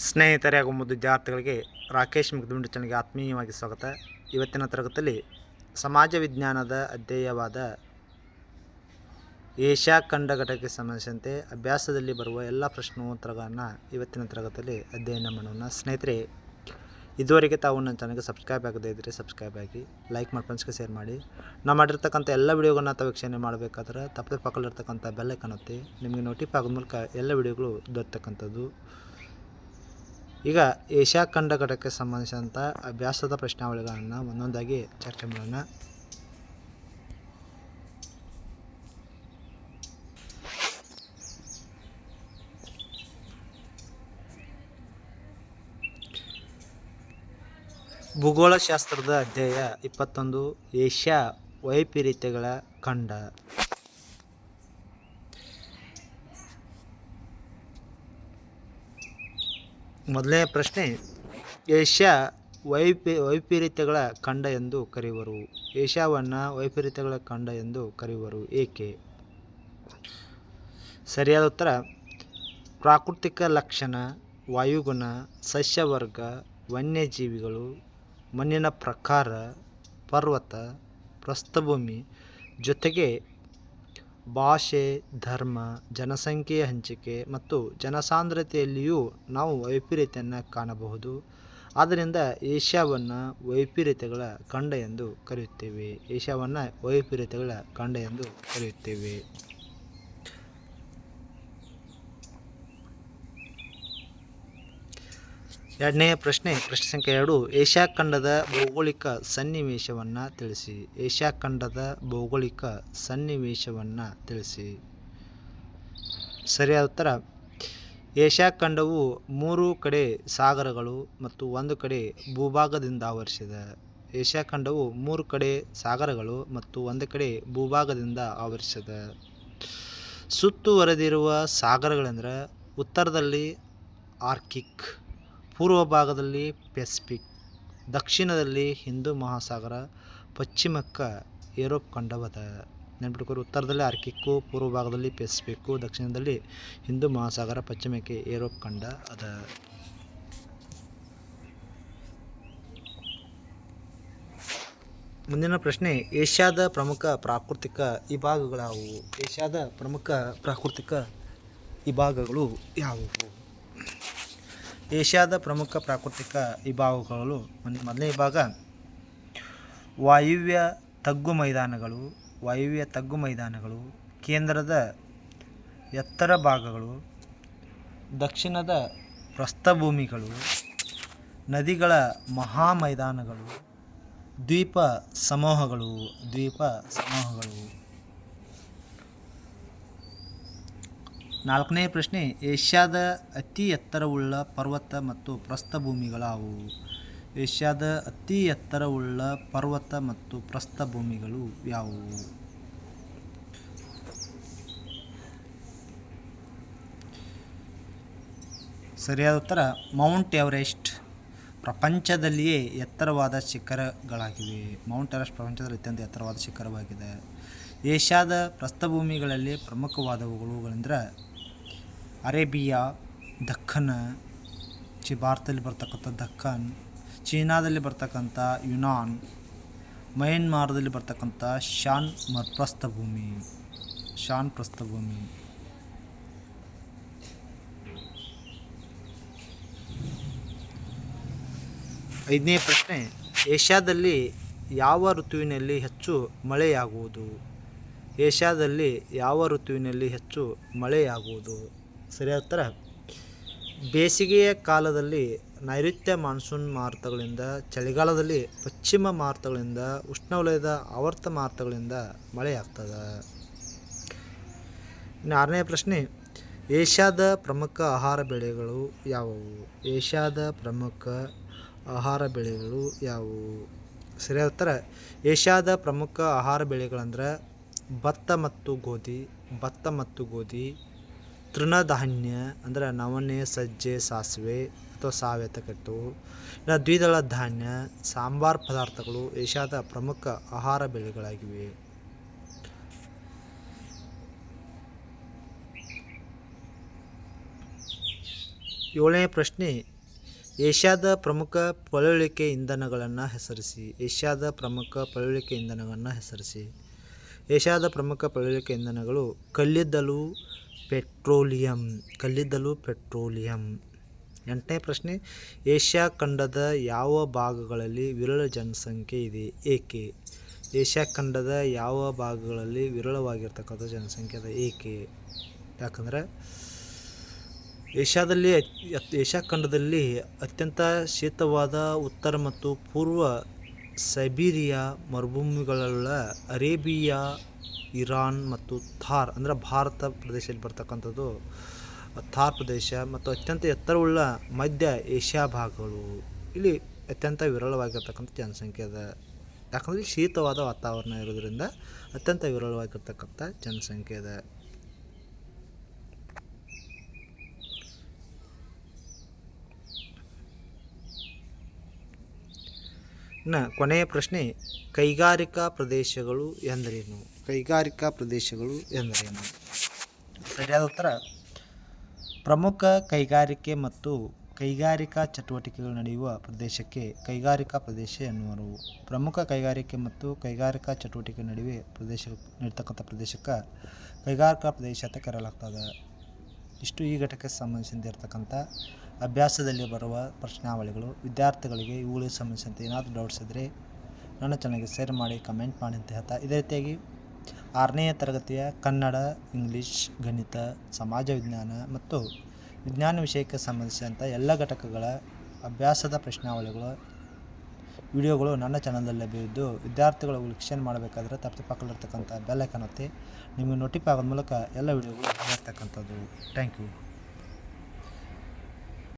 ಸ್ನೇಹಿತರೆ ಹಾಗೂ ಮುದ್ದು ವಿದ್ಯಾರ್ಥಿಗಳಿಗೆ ರಾಕೇಶ್ ಮುಗ್ದುಂಡು ಚನಿಗೆ ಆತ್ಮೀಯವಾಗಿ ಸ್ವಾಗತ. ಇವತ್ತಿನ ತರಗತಿಯಲ್ಲಿ ಸಮಾಜ ವಿಜ್ಞಾನದ ಅಧ್ಯಯವಾದ ಏಷ್ಯಾ ಖಂಡ ಘಟಕಕ್ಕೆ ಸಂಬಂಧಿಸಿದಂತೆ ಅಭ್ಯಾಸದಲ್ಲಿ ಬರುವ ಎಲ್ಲ ಪ್ರಶ್ನೋತ್ತರಗಳನ್ನು ಇವತ್ತಿನ ತರಗತಿಯಲ್ಲಿ ಅಧ್ಯಯನ ಮಾಡೋಣ. ಸ್ನೇಹಿತರೆ, ಇದುವರೆಗೆ ತಾವು ನನ್ನ ಚಾನಲ್ಗೆ ಸಬ್ಸ್ಕ್ರೈಬ್ ಆಗದೇ ಇದ್ದರೆ ಸಬ್ಸ್ಕ್ರೈಬ್ ಆಗಿ, ಲೈಕ್ ಮಾಡಿ ಫ್ರೆಂಡ್ಸ್ಗೆ ಶೇರ್ ಮಾಡಿ. ನಾವು ಮಾಡಿರ್ತಕ್ಕಂಥ ಎಲ್ಲ ವಿಡಿಯೋಗಳನ್ನ ತಾವು ವೀಕ್ಷಣೆ ಮಾಡಬೇಕಾದ್ರೆ ತಪ್ಪದೆ ಪಕ್ಕದಲ್ಲಿರ್ತಕ್ಕಂಥ ಬೆಲ್ಲೈಕನ್ ಒತ್ತಿ. ನಿಮಗೆ ನೋಟಿಫೈ ಆಗೋ ಮೂಲಕ ಎಲ್ಲ ವಿಡಿಯೋಗಳು ದೊರೆತಕ್ಕಂಥದ್ದು. ಈಗ ಏಷ್ಯಾ ಖಂಡ ಘಟಕಕ್ಕೆ ಸಂಬಂಧಿಸಿದಂಥ ಅಭ್ಯಾಸದ ಪ್ರಶ್ನಾವಳಿಗಳನ್ನು ಒಂದೊಂದಾಗಿ ಚರ್ಚೆ ಮಾಡೋಣ. ಭೂಗೋಳಶಾಸ್ತ್ರದ ಅಧ್ಯಾಯ ಇಪ್ಪತ್ತೊಂದು, ಏಷ್ಯಾ ವೈಪರೀತ್ಯಗಳ ಖಂಡ. ಮೊದಲನೇ ಪ್ರಶ್ನೆ, ಏಷ್ಯಾ ವೈಪಿ, ವೈಪರೀತ್ಯಗಳ ಖಂಡ ಎಂದು ಕರೆಯುವರು. ಏಷ್ಯಾವನ್ನು ವೈಪರೀತ್ಯಗಳ ಖಂಡ ಎಂದು ಕರೆಯುವರು. ಏಕೆ? ಸರಿಯಾದ ಉತ್ತರ, ಪ್ರಾಕೃತಿಕ ಲಕ್ಷಣ, ವಾಯುಗುಣ, ಸಸ್ಯವರ್ಗ, ವನ್ಯಜೀವಿಗಳು, ಮಣ್ಣಿನ ಪ್ರಕಾರ, ಪರ್ವತ, ಪ್ರಸ್ಥಭೂಮಿ ಜೊತೆಗೆ ಭಾಷೆ, ಧರ್ಮ, ಜನಸಂಖ್ಯೆಯ ಹಂಚಿಕೆ ಮತ್ತು ಜನಸಾಂದ್ರತೆಯಲ್ಲಿಯೂ ನಾವು ವೈಪರೀತ್ಯವನ್ನು ಕಾಣಬಹುದು. ಆದ್ದರಿಂದ ಏಷ್ಯಾವನ್ನು ವೈಪರೀತ್ಯಗಳ ಖಂಡ ಎಂದು ಕರೆಯುತ್ತೇವೆ. ಏಷ್ಯಾವನ್ನು ವೈಪರೀತ್ಯಗಳ ಖಂಡ ಎಂದು ಕರೆಯುತ್ತೇವೆ. ಎರಡನೆಯ ಪ್ರಶ್ನೆ ಪ್ರಶ್ನೆ ಸಂಖ್ಯೆ ಎರಡು. ಏಷ್ಯಾ ಖಂಡದ ಭೌಗೋಳಿಕ ಸನ್ನಿವೇಶವನ್ನು ತಿಳಿಸಿ. ಏಷ್ಯಾ ಖಂಡದ ಭೌಗೋಳಿಕ ಸನ್ನಿವೇಶವನ್ನು ತಿಳಿಸಿ. ಸರಿಯಾದ ಉತ್ತರ? ಏಷ್ಯಾ ಖಂಡವು ಮೂರು ಕಡೆ ಸಾಗರಗಳು ಮತ್ತು ಒಂದು ಕಡೆ ಭೂಭಾಗದಿಂದ ಆವರಿಸಿದೆ. ಏಷ್ಯಾ ಖಂಡವು ಮೂರು ಕಡೆ ಸಾಗರಗಳು ಮತ್ತು ಒಂದು ಕಡೆ ಭೂಭಾಗದಿಂದ ಆವರಿಸಿದೆ. ಸುತ್ತುವರೆದಿರುವ ಸಾಗರಗಳೆಂದರೆ ಉತ್ತರದಲ್ಲಿ ಆರ್ಕಿಕ್ ಪೂರ್ವ ಭಾಗದಲ್ಲಿ ಪೆಸಿಫಿಕ್, ದಕ್ಷಿಣದಲ್ಲಿ ಹಿಂದೂ ಮಹಾಸಾಗರ, ಪಶ್ಚಿಮಕ್ಕೆ ಯುರೋಪ್ ಖಂಡವದ ನೆನ್ಪಿಟ್ಕೋರಿ ಉತ್ತರದಲ್ಲಿ ಆರ್ಕಿಕ್ಕು ಪೂರ್ವ ಭಾಗದಲ್ಲಿ ಪೆಸಿಫಿಕ್ಕು, ದಕ್ಷಿಣದಲ್ಲಿ ಹಿಂದೂ ಮಹಾಸಾಗರ, ಪಶ್ಚಿಮಕ್ಕೆ ಯುರೋಪ್ ಖಂಡ ಅದ. ಮುಂದಿನ ಪ್ರಶ್ನೆ, ಏಷ್ಯಾದ ಪ್ರಮುಖ ಪ್ರಾಕೃತಿಕ ವಿಭಾಗಗಳಾವುವು ಏಷ್ಯಾದ ಪ್ರಮುಖ ಪ್ರಾಕೃತಿಕ ವಿಭಾಗಗಳು ಯಾವುವು? ಏಷ್ಯಾದ ಪ್ರಮುಖ ಪ್ರಾಕೃತಿಕ ವಿಭಾಗಗಳು ಮೊದಲನೇ ವಿಭಾಗ ವಾಯುವ್ಯ ತಗ್ಗು ಮೈದಾನಗಳು, ವಾಯುವ್ಯ ತಗ್ಗು ಮೈದಾನಗಳು, ಕೇಂದ್ರದ ಎತ್ತರ ಭಾಗಗಳು, ದಕ್ಷಿಣದ ಪ್ರಸ್ಥಭೂಮಿಗಳು ನದಿಗಳ ಮಹಾ ಮೈದಾನಗಳು ದ್ವೀಪ ಸಮೂಹಗಳು ದ್ವೀಪ ಸಮೂಹಗಳು. ನಾಲ್ಕನೇ ಪ್ರಶ್ನೆ, ಏಷ್ಯಾದ ಅತಿ ಎತ್ತರವುಳ್ಳ ಪರ್ವತ ಮತ್ತು ಪ್ರಸ್ಥಭೂಮಿಗಳಾವುವು ಏಷ್ಯಾದ ಅತಿ ಎತ್ತರವುಳ್ಳ ಪರ್ವತ ಮತ್ತು ಪ್ರಸ್ಥಭೂಮಿಗಳು ಯಾವುವು? ಸರಿಯಾದ ಉತ್ತರ, ಮೌಂಟ್ ಎವರೆಸ್ಟ್. ಪ್ರಪಂಚದಲ್ಲಿಯೇ ಎತ್ತರವಾದ ಶಿಖರಗಳಾಗಿವೆ. ಮೌಂಟ್ ಎವರೆಸ್ಟ್ ಪ್ರಪಂಚದಲ್ಲಿ ಅತ್ಯಂತ ಎತ್ತರವಾದ ಶಿಖರವಾಗಿದೆ. ಏಷ್ಯಾದ ಪ್ರಸ್ಥಭೂಮಿಗಳಲ್ಲಿ ಪ್ರಮುಖವಾದವುಗಳೆಂದರೆ ಅರೇಬಿಯಾ ದಕ್ಕನ್ ಚಿ ಭಾರತದಲ್ಲಿ ಬರ್ತಕ್ಕಂಥ ದಖನ್ ಚೀನಾದಲ್ಲಿ ಬರ್ತಕ್ಕಂಥ ಯುನಾನ್, ಮಯನ್ಮಾರದಲ್ಲಿ ಬರ್ತಕ್ಕಂಥ ಶಾನ್ ಪ್ರಸ್ಥಭೂಮಿ ಶಾನ್ ಪ್ರಸ್ಥಭೂಮಿ. ಐದನೇ ಪ್ರಶ್ನೆ, ಏಷ್ಯಾದಲ್ಲಿ ಯಾವ ಋತುವಿನಲ್ಲಿ ಹೆಚ್ಚು ಮಳೆಯಾಗುವುದು? ಏಷ್ಯಾದಲ್ಲಿ ಯಾವ ಋತುವಿನಲ್ಲಿ ಹೆಚ್ಚು ಮಳೆಯಾಗುವುದು? ಸರಿಯಾದ ಥರ ಬೇಸಿಗೆಯ ಕಾಲದಲ್ಲಿ ನೈಋತ್ಯ ಮಾನ್ಸೂನ್ ಮಾರುತಗಳಿಂದ, ಚಳಿಗಾಲದಲ್ಲಿ ಪಶ್ಚಿಮ ಮಾರುತಗಳಿಂದ, ಉಷ್ಣವಲಯದ ಆವರ್ತ ಮಾರುತಗಳಿಂದ ಮಳೆಯಾಗ್ತದೆ. ಇನ್ನು ಆರನೇ ಪ್ರಶ್ನೆ, ಏಷ್ಯಾದ ಪ್ರಮುಖ ಆಹಾರ ಬೆಳೆಗಳು ಯಾವುವು? ಏಷ್ಯಾದ ಪ್ರಮುಖ ಆಹಾರ ಬೆಳೆಗಳು ಯಾವುವು? ಸರಿಯಾದ ಉತ್ತರ, ಏಷ್ಯಾದ ಪ್ರಮುಖ ಆಹಾರ ಬೆಳೆಗಳಂದ್ರೆ ಭತ್ತ ಮತ್ತು ಗೋಧಿ, ಭತ್ತ ಮತ್ತು ಗೋಧಿ ತೃಣಧಾನ್ಯ ಅಂದರೆ ನವಣೆ, ಸಜ್ಜೆ, ಸಾಸಿವೆ ಅಥವಾ ಅಂತ ಕಟ್ಟು ಇನ್ನು ದ್ವಿದಳ ಧಾನ್ಯ, ಸಾಂಬಾರ್ ಪದಾರ್ಥಗಳು ಏಷ್ಯಾದ ಪ್ರಮುಖ ಆಹಾರ ಬೆಳೆಗಳಾಗಿವೆ. ಏಳನೇ ಪ್ರಶ್ನೆ, ಏಷ್ಯಾದ ಪ್ರಮುಖ ಪಳುವಳಿಕೆ ಇಂಧನಗಳನ್ನು ಹೆಸರಿಸಿ. ಏಷ್ಯಾದ ಪ್ರಮುಖ ಪಳುವಳಿಕೆ ಇಂಧನಗಳನ್ನು ಹೆಸರಿಸಿ. ಏಷ್ಯಾದ ಪ್ರಮುಖ ಪಳುವಳಿಕೆ ಇಂಧನಗಳು ಕಲ್ಲಿದ್ದಲು ಪೆಟ್ರೋಲಿಯಂ, ಕಲ್ಲಿದ್ದಲು ಪೆಟ್ರೋಲಿಯಂ. ಎಂಟನೇ ಪ್ರಶ್ನೆ, ಏಷ್ಯಾ ಖಂಡದ ಯಾವ ಭಾಗಗಳಲ್ಲಿ ವಿರಳ ಜನಸಂಖ್ಯೆ ಇದೆ? ಏಕೆ? ಏಷ್ಯಾ ಖಂಡದ ಯಾವ ಭಾಗಗಳಲ್ಲಿ ವಿರಳವಾಗಿರ್ತಕ್ಕಂಥ ಜನಸಂಖ್ಯೆ ಅದ ಏಕೆ? ಯಾಕಂದರೆ, ಏಷ್ಯಾದಲ್ಲಿ ಏಷ್ಯಾ ಖಂಡದಲ್ಲಿ ಅತ್ಯಂತ ಶೀತವಾದ ಉತ್ತರ ಮತ್ತು ಪೂರ್ವ ಸೈಬೀರಿಯಾ ಮರುಭೂಮಿಗಳುಳ್ಳ ಅರೇಬಿಯಾ, ಇರಾನ್ ಮತ್ತು ಥಾರ್ ಅಂದರೆ ಭಾರತ ಪ್ರದೇಶದಲ್ಲಿ ಬರ್ತಕ್ಕಂಥದ್ದು. ಥಾರ್ ಪ್ರದೇಶ ಮತ್ತು ಅತ್ಯಂತ ಎತ್ತರವುಳ್ಳ ಮಧ್ಯ ಏಷ್ಯಾ ಭಾಗಗಳು. ಇಲ್ಲಿ ಅತ್ಯಂತ ವಿರಳವಾಗಿರ್ತಕ್ಕಂಥ ಜನಸಂಖ್ಯೆ ಅದ. ಯಾಕಂದರೆ ಶೀತವಾದ ವಾತಾವರಣ ಇರೋದರಿಂದ ಅತ್ಯಂತ ವಿರಳವಾಗಿರ್ತಕ್ಕಂಥ ಜನಸಂಖ್ಯೆ ಇದೆ ಇನ್ನು ಕೊನೆಯ ಪ್ರಶ್ನೆ, ಕೈಗಾರಿಕಾ ಪ್ರದೇಶಗಳು ಎಂದರೇನು? ಕೈಗಾರಿಕಾ ಪ್ರದೇಶಗಳು ಎಂದರೇನು? ಸರಿಯಾದ ಉತ್ತರ, ಪ್ರಮುಖ ಕೈಗಾರಿಕೆ ಮತ್ತು ಕೈಗಾರಿಕಾ ಚಟುವಟಿಕೆಗಳು ನಡೆಯುವ ಪ್ರದೇಶಕ್ಕೆ ಕೈಗಾರಿಕಾ ಪ್ರದೇಶ ಎನ್ನುವರು. ಪ್ರಮುಖ ಕೈಗಾರಿಕೆ ಮತ್ತು ಕೈಗಾರಿಕಾ ಚಟುವಟಿಕೆ ನಡುವೆ ಪ್ರದೇಶ ನಡೀತಕ್ಕಂಥ ಪ್ರದೇಶಕ್ಕೆ ಕೈಗಾರಿಕಾ ಪ್ರದೇಶ ಅಂತ ಕರೆಯಲಾಗ್ತದೆ. ಇಷ್ಟು ಈ ಘಟಕಕ್ಕೆ ಸಂಬಂಧಿಸಿರ್ತಕ್ಕಂಥ ಅಭ್ಯಾಸದಲ್ಲಿ ಬರುವ ಪ್ರಶ್ನಾವಳಿಗಳು ವಿದ್ಯಾರ್ಥಿಗಳಿಗೆ ಇವುಗಳಿಗೆ ಸಂಬಂಧಿಸಿದಂತೆ ಏನಾದರೂ ಡೌಟ್ಸ್ ಇದ್ದರೆ ನನ್ನ ಚಾನಲ್ಗೆ ಶೇರ್ ಮಾಡಿ ಕಮೆಂಟ್ ಮಾಡಿ ಅಂತ ಹೇಳ್ತಾ ಇದೇ ರೀತಿಯಾಗಿ ಆರನೆಯ ತರಗತಿಯ ಕನ್ನಡ ಇಂಗ್ಲೀಷ್ ಗಣಿತ, ಸಮಾಜ ವಿಜ್ಞಾನ ಮತ್ತು ವಿಜ್ಞಾನ ವಿಷಯಕ್ಕೆ ಸಂಬಂಧಿಸಿದಂಥ ಎಲ್ಲ ಘಟಕಗಳ ಅಭ್ಯಾಸದ ಪ್ರಶ್ನಾವಳಿಗಳು, ವಿಡಿಯೋಗಳು ನನ್ನ ಚಾನಲ್ನಲ್ಲಿ ಲಭ್ಯವಿದ್ದು ವಿದ್ಯಾರ್ಥಿಗಳು ವೀಕ್ಷಣೆ ಮಾಡಬೇಕಾದ್ರೆ ತಪ್ಪು ಪಕ್ಕದಲ್ಲಿರ್ತಕ್ಕಂಥ ಬೆಲ್ ಐಕಾನ್ ಒತ್ತಿ ನಿಮಗೆ ನೋಟಿಫೈ ಆಗೋದ ಮೂಲಕ ಎಲ್ಲ ವಿಡಿಯೋಗಳು ಬರ್ತಕ್ಕಂಥದ್ದು ಥ್ಯಾಂಕ್ ಯು